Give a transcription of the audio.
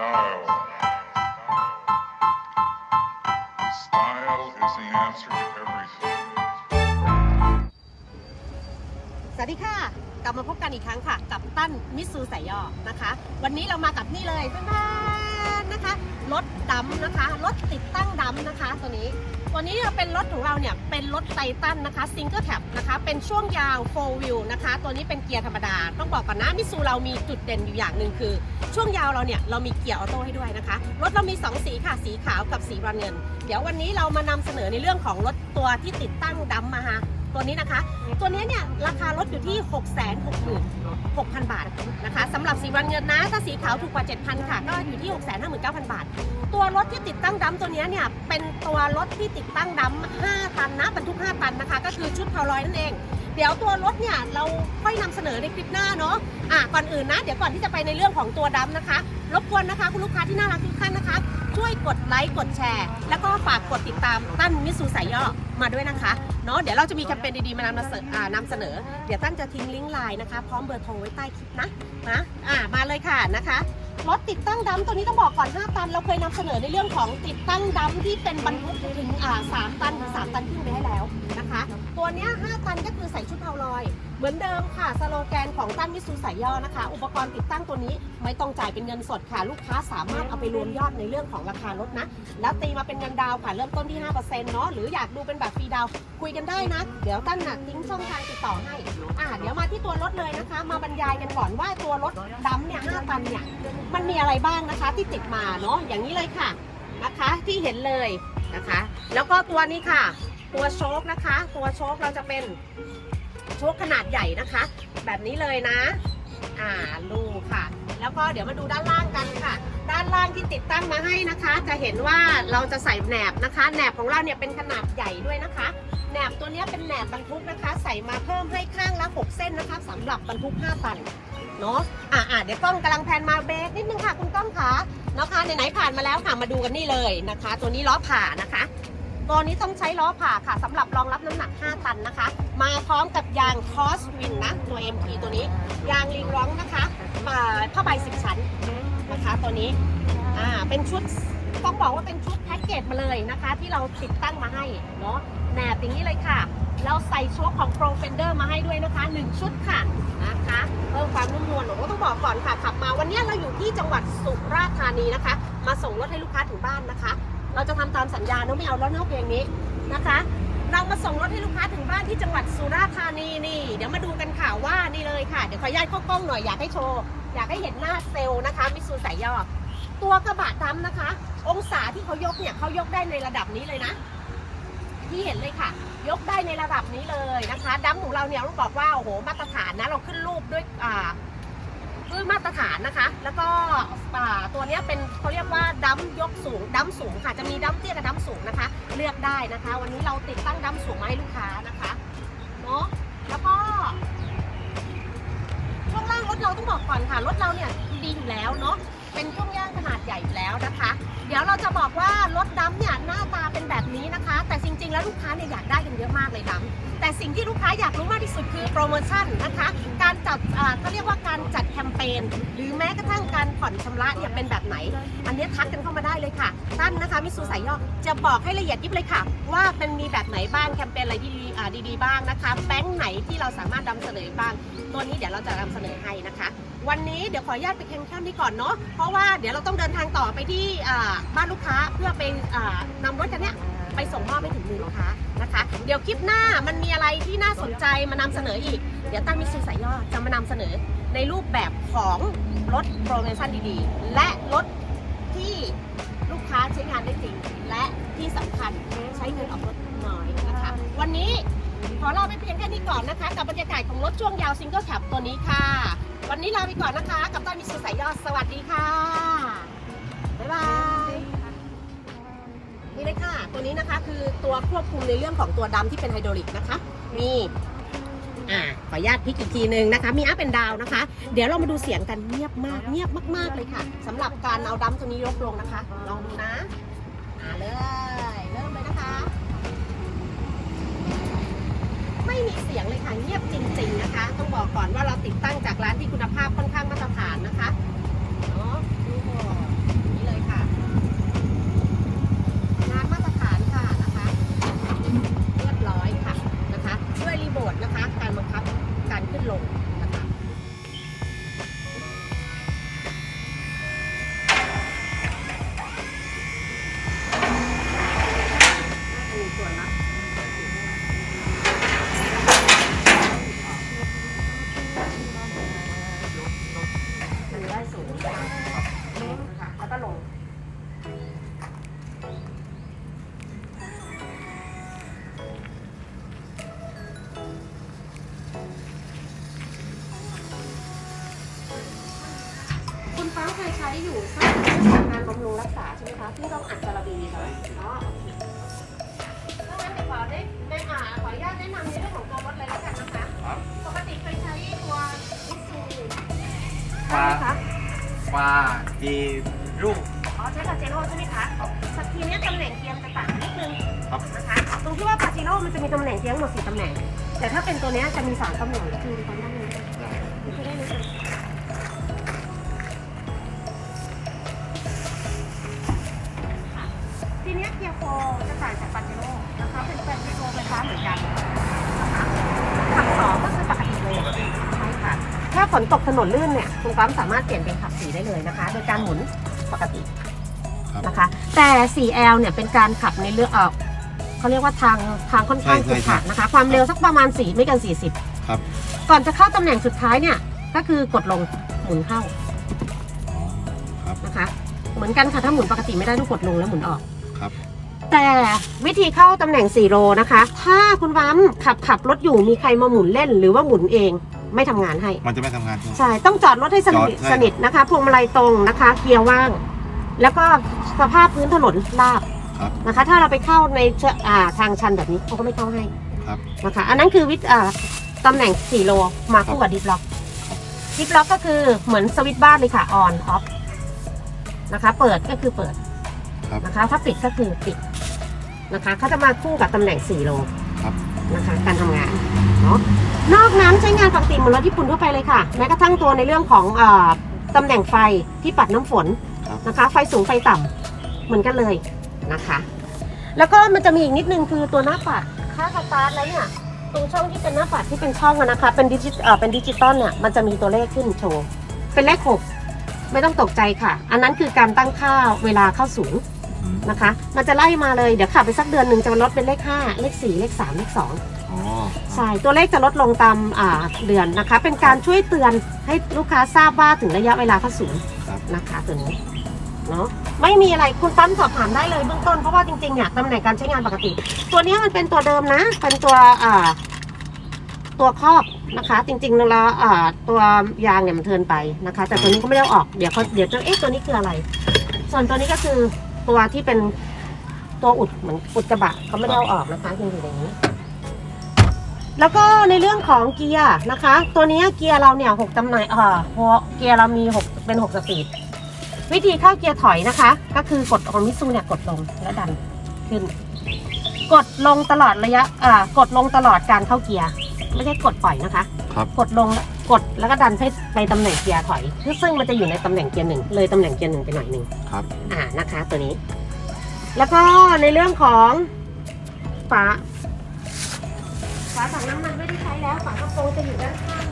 Style. Style is the answer to everything. สวัสดีค่ะ กลับมาพบกันอีกครั้งค่ะ กับตั้นมิสซูสายย่อนะคะ วันนี้เรามากับนี่เลยเพื่อนๆนะคะ รถดำนะคะ รถติดตั้งดำนะคะ ตัวนี้ ตัวนี้เนี่ยเป็นรถของเราเนี่ยเป็นรถไททันนะคะซิงเกิลแท็บนะคะเป็นช่วงยาว4 wheel นะคะตัวนี้เป็นเกียร์ธรรมดา ต้องบอกก่อนนะมิซูเรามีจุดเด่นอยู่อย่างหนึ่งคือ ช่วงยาวเราเนี่ยเรามีเกียร์ออโต้ให้ด้วยนะคะ รถเรามี 2 สีค่ะ สีขาวกับสีบรอนเงิน เดี๋ยววันนี้เรามานำเสนอในเรื่องของรถตัวที่ติดตั้งดำมาฮะ ตัวนี้นะคะ ตัวนี้เนี่ยราคารถอยู่ที่ 6 6 6 0 0 6,000 บาทนะคะสำหรับสีวันเงินนะ ถ้าสีขาวถูกกว่า 7,000 ค่ะ ก็อยู่ที่ 6 5 9 0 0 0 บาท ตัวรถที่ติดตั้งดัมตัวนี้เนี่ย เป็นตัวรถที่ติดตั้งดัม5ตันนะบรรทุก 5 ตันนะคะ ก็คือชุดเพาลอยนั่นเอง เดี๋ยวตัวรถเนี่ยเราค่อยนำเสนอในคลิปหน้าเนาะอะก่อนอื่นนะ เดี๋ยวก่อนที่จะไปในเรื่องของตัวดัมนะคะ รบกวนนะคะ คุณลูกค้าที่น่ารักทุกท่านนะคะ ช่วยกดไลค์กดแชร์ แล้วก็ฝากกดติดตามตั้นมิสซูสายย่อ มาด้วยนะคะเนาะเดี๋ยวเราจะมีแคมเปญดีๆมานำเสนออ่านำเสนอ เดี๋ยวตั้นจะทิ้งลิงก์ไลน์นะคะ พร้อมเบอร์โทรไว้ใต้คลิปนะนะอ่ามาเลยค่ะนะคะ รถติดตั้งดัมตัวนี้ต้องบอกก่อน 5 ตัน เราเคยนำเสนอในเรื่องของติดตั้งดัมที่เป็นบรรทุกถึงอ่า3ตันถึง3ตันขึ้นไปให้แล้วนะคะ ตัวเนี้ย5ตันก็คือใส่ชุดเพาลอย เหมือนเดิมค่ะ สโลแกนของตั้นมิสูสายย่อนะคะ อุปกรณ์ติดตั้งตัวนี้ไม่ต้องจ่ายเป็นเงินสดค่ะ ลูกค้าสามารถเอาไปรวมยอดในเรื่องของราคารถนะ แล้วตีมาเป็นเงินดาวค่ะ เริ่มต้นที่5%เนาะ หรืออยากดูเป็นแบบฟรีดาว คุยกันได้นะ เดี๋ยวตั้นน่ะทิ้งช่องทางติดต่อให้ อ่าเดี๋ยวมาที่ตัวรถเลยนะคะ มาบรรยายกันก่อนว่าตัวรถดำเนี่ย5ตันเนี่ยมันมีอะไรบ้างนะคะที่ติดมาเนาะอย่างนี้เลยค่ะนะคะที่เห็นเลยนะคะ แล้วก็ตัวนี้ค่ะ ตัวโชคนะคะ ตัวโชคเราจะเป็นโชคขนาดใหญ่นะคะ แบบนี้เลยนะอ่าลูค่ะ แล้วก็เดี๋ยวมาดูด้านล่างกันค่ะ ด้านล่างที่ติดตั้งมาให้นะคะ จะเห็นว่าเราจะใส่แหนบนะคะแหนบของเราเนี่ยเป็นขนาดใหญ่ด้วยนะคะแหนบตัวนี้เป็นแหนบบรรทุกนะคะ ใส่มาเพิ่มให้ข้างละ 6 เส้นนะคะสำหรับบรรทุก 5 ตัน เนาะอ่าอ่าเดี๋ยวกล้องกำลังแพนมาเบรกนิดนึงค่ะคุณกล้องคะเนาะคะไหนๆผ่านมาแล้วค่ะมาดูกันนี่เลยนะคะ ตัวนี้ล้อผ่านะคะตัวนี้ต้องใช้ล้อผ่าค่ะสำหรับรองรับน้ำหนัก 5 ตันนะคะ มาพร้อมกับยางคอสวินนะ ตัว MT ตัวนี้ ยางลิงร้องนะคะอ่าผ้าใบ10 ชั้นนะคะตัวนี้อ่าเป็นชุดต้องบอกว่าเป็นชุดแพ็กเกจมาเลยนะคะ ที่เราติดตั้งมาให้เนาะแหนบอย่างนี้เลยค่ะ เราใส่โชคของ Pro Fender มาให้ด้วยนะคะ 1 ชุดค่ะ บอกก่อนค่ะขับมาวันนี้เราอยู่ที่จังหวัดสุราษฎร์ธานีนะคะ มาส่งรถให้ลูกค้าถึงบ้านนะคะ เราจะทำตามสัญญาเนอะไม่เอาแล้วเนอะเพลงนี้นะคะ เรามาส่งรถให้ลูกค้าถึงบ้านที่จังหวัดสุราษฎร์ธานีนี่ เดี๋ยวมาดูกันค่ะว่านี่เลยค่ะเดี๋ยวขออนุญาตเข้ากล้องหน่อยอยากให้โชว์อยากให้เห็นหน้าเซลล์นะคะมิสูสายย่อตัวกระบะดำนะคะ องศาที่เขายกเนี่ยเขายกได้ในระดับนี้เลยนะ ที่เห็นเลยค่ะ ยกได้ในระดับนี้เลยนะคะดัมของเราเนี่ยต้องบอกว่าโอ้โหมาตรฐานนะเราขึ้นรูปด้วยอ่า ด้วยมาตรฐานนะคะ แล้วก็ตัวนี้เป็นเขาเรียกว่าดัมยกสูงดัมสูงค่ะจะมีดัมเตี้ยกับดัมสูงนะคะ เลือกได้นะคะ วันนี้เราติดตั้งดัมสูงมาให้ลูกค้านะคะเนาะแล้วก็ช่วงล่างรถเราต้องบอกก่อนค่ะรถเราเนี่ยดีอยู่แล้วเนาะเป็นช่วงย่างขนาดใหญ่อยู่แล้วนะคะ เดี๋ยวเราจะบอกว่ารถดัมเนี่ยหน้าตาเป็นแบบนี้นะคะ ๆ แล้วลูกค้าเนี่ยอยากได้กันเยอะมากเลยดัมแต่สิ่งที่ลูกค้าอยากรู้มากที่สุดคือโปรโมชั่นนะคะ การจัดอ่าเขาเรียกว่าการจัดแคมเปญหรือแม้กระทั่งการผ่อนชำระเนี่ยเป็นแบบไหน อันนี้ทักกันเข้ามาได้เลยค่ะท่านนะคะมิสูสายย่อจะบอกให้ละเอียดยิบเลยค่ะ ว่าเป็นมีแบบไหนบ้างแคมเปญอะไรที่ดีดีๆบ้างนะคะแบงค์ไหนที่เราสามารถนำเสนอบ้าง ตัวนี้เดี๋ยวเราจะนำเสนอให้นะคะ วันนี้เดี๋ยวขออนุญาตไปแข่งขันนี้ก่อนเนาะเพราะว่าเดี๋ยวเราต้องเดินทางต่อไปที่บ้านลูกค้าเพื่อไปอ่านำรถคันเนี้ย ไปส่งมอบไปถึงมือลูกค้านะคะ เดี๋ยวคลิปหน้ามันมีอะไรที่น่าสนใจมานำเสนออีก เดี๋ยวตั้งมิสซูสายย่อจะมานำเสนอในรูปแบบของรถโปรโมชั่นดีๆ และรถที่ลูกค้าใช้งานได้จริง และที่สำคัญใช้เงินออกรถน้อยนะคะ วันนี้ขอลาไปเพียงแค่นี้ก่อนนะคะ กับบรรยากาศของรถช่วงยาวซิงเกิลแคปตัวนี้ค่ะ วันนี้ลาไปก่อนนะคะ กับตั้งมิสซูสายย่อสวัสดีค่ะ ตัวนี้นะคะคือตัวควบคุมในเรื่องของตัวดำที่เป็นไฮดรอลิกนะคะ มีอ่าขออนุญาตพลิกอีกทีหนึ่งนะคะ มีอัพเป็นดาวนะคะ เดี๋ยวเรามาดูเสียงกันเงียบมาก เงียบมากๆเลยค่ะสำหรับการเอาดำตัวนี้ยกลงนะคะ ลองดูนะ คุณฟ้าเคยใช้อยู่สร้างเรื่องการบำรุงรักษาใช่ไหมคะที่ต้องอัดจาระบีเหรออ๋อโอเคถ้างั้นเดี๋ยวขอได้ได้อ่าขออนุญาตแนะนำในเรื่องของตัวรถเลยแล้วกันนะคะปกติเคยใช้ตัวมิตซูฟ้าใช่ไหมคะฟ้าดีรุ่งอ๋อใช้กับเจโร่ใช่ไหมคะครับสักทีเนี้ยตำแหน่งเกียร์มันจะต่างนิดนึงครับนะคะตรงที่ว่าปาเจโร่มันจะมีตำแหน่งเกียร์ทั้งหมดสี่ตำแหน่ง แต่ถ้าเป็นตัวเนี้ยจะมีสามตำแหน่งคือตอนด้านนี้คือได้ไหมคะ จะต่างจากปาเจโร่นะคะเป็นแฟนเกียร์โฟร์ไฟฟ้าเหมือนกันนะคะขับสองก็คือปกติเลยปกติใช่ค่ะถ้าฝนตกถนนลื่นเนี่ยคุณปั๊มสามารถเปลี่ยนเป็นขับสีได้เลยนะคะ โดยการหมุนปกติครับนะคะ แต่ 4L เนี่ยเป็นการขับในเรื่องเออเขาเรียกว่าทางทางค่อนข้างใช่ขุใช่ดขัดนะคะ ความเร็วสักประมาณ4ไม่เกิน40ครับ ก่อนจะเข้าตำแหน่งสุดท้ายเนี่ยก็คือกดลงหมุนเข้าอ๋อครับ นะคะ เหมือนกันค่ะถ้าหมุนปกติไม่ได้ต้องกดลงแล้วหมุนออกครับ แต่วิธีเข้าตำแหน่ง 4 โลนะคะ ถ้าคุณปั๊มขับขับรถอยู่มีใครมาหมุนเล่นหรือว่าหมุนเองไม่ทำงานให้ มันจะไม่ทำงานใช่ไหม ใช่ ต้องจอดรถให้สนิทจอดใช่สนิทนะคะ พวงมาลัยตรงนะคะ เกียร์ว่าง แล้วก็สภาพพื้นถนนราบครับ นะคะ ถ้าเราไปเข้าในเชอ่าทางชันแบบนี้เขาก็ไม่เข้าให้ครับ นะคะ อันนั้นคือวิธีอ่าตำแหน่ง 4 โลมาคู่กับดิฟล็อกดิฟล็อกก็คือเหมือนสวิตช์บ้านเลยค่ะ ออนออฟนะคะ เปิดก็คือเปิดครับ นะคะ ถ้าปิดก็คือปิด นะคะเขาจะมาคู่กับตำแหน่ง4โลครับนะคะการทำงานเนาะนอกนั้นใช้งานปกติเหมือนรถญี่ปุ่นทั่วไปเลยค่ะแม้กระทั่งตัวในเรื่องของเออตำแหน่งไฟที่ปัดน้ำฝนครับ นะคะ ไฟสูงไฟต่ำเหมือนกันเลยนะคะ แล้วก็มันจะมีอีกนิดนึงคือตัวหน้าปัดถ้าสตาร์ทแล้วเนี่ยตรงช่องที่เป็นหน้าปัดที่เป็นช่องอะนะคะเป็นดิจิตเอ่อเป็นดิจิตอลเนี่ยมันจะมีตัวเลขขึ้นโชว์เป็นเลขหกไม่ต้องตกใจค่ะ อันนั้นคือการตั้งค่าเวลาเข้าศูนย์อืม นะคะ มันจะไล่มาเลย เดี๋ยวขับไปสักเดือนหนึ่งจะลดเป็นเลข 5 เลข 4 เลข 3 เลข 2 อ๋อใช่ ตัวเลขจะลดลงตามอ่าเดือนนะคะ เป็นการช่วยเตือนให้ลูกค้าทราบว่าถึงระยะเวลาเข้าศูนย์ครับนะคะตัวนี้เนาะไม่มีอะไรคุณตั้มสอบถามได้เลยเบื้องต้นเพราะว่าจริงๆเนี่ยตำแหน่งการใช้งานปกติ ตัวนี้มันเป็นตัวเดิมนะ เป็นตัวอ่าตัวครอบนะคะ จริงๆแล้วอ่าตัวยางเนี่ยมันเทิร์นไปนะคะ แต่ตัวนี้ก็ไม่ได้เอาออกเดี๋ยวเขาเดี๋ยวจะเอ๊ะตัวนี้คืออะไร ส่วนตัวนี้ก็คือ ตัวที่เป็นตัวอุดเหมือนอุดกระบะเขาไม่ได้เอาออกนะคะยังอยู่ในนี้ แล้วก็ในเรื่องของเกียร์นะคะ ตัวนี้เกียร์เราเนี่ยหกตำแหน่งเอ่อหัวเกียร์เรามีหกเป็นหกสปีดวิธีเข้าเกียร์ถอยนะคะ ก็คือกดของมิตซูเนี่ยกดลงแล้วดันขึ้น กดลงตลอดระยะอ่ากดลงตลอดการเข้าเกียร์ ไม่ใช่กดปล่อยนะคะ ครับ กดลง กดแล้วก็ดันให้ไปตำแหน่งเกียร์ถอยซึ่งมันจะอยู่ในตำแหน่งเกียร์หนึ่งเลยตำแหน่งเกียร์หนึ่งไปหน่อยหนึ่งครับ อ่านะคะ ตัวนี้ แล้วก็ในเรื่องของฝาฝาถังน้ำมันไม่ได้ใช้แล้วฝากระโปรงจะอยู่ด้านข้าง